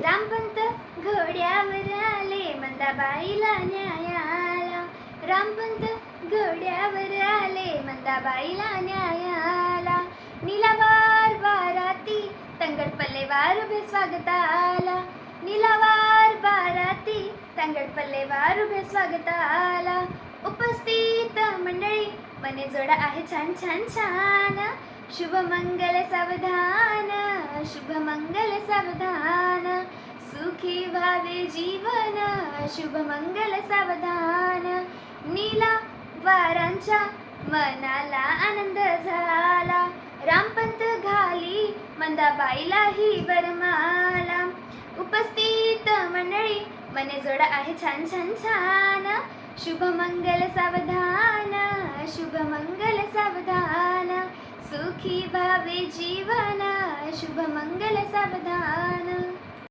रामपंत घोड्यावर आले मंदाबाईला न्यायाला. रामपंत घोड्यावर आले मंदाबाईला न्यायाला. निलावार बाराती तंगड पल्लेवार उभे स्वागताला. निलावार बाराती तंगड पल्लेवार उभे स्वागताला. उपस्थित मंडळी मने जोडा आहे छान छान छान. शुभ मंगल सावधान शुभ मंगल सावधान. जीवन शुभ मंगल सावधान. नीला वारांच्या मनाला आनंद झाला. रामपंत घाली मंदाबाईलाही बरमाला उपस्थित मंडळी मने जोडा आहे छान छान छान. शुभ मंगल सावधान शुभ मंगल सावधान. सुखी भावे जीवन शुभ मंगल सावधान.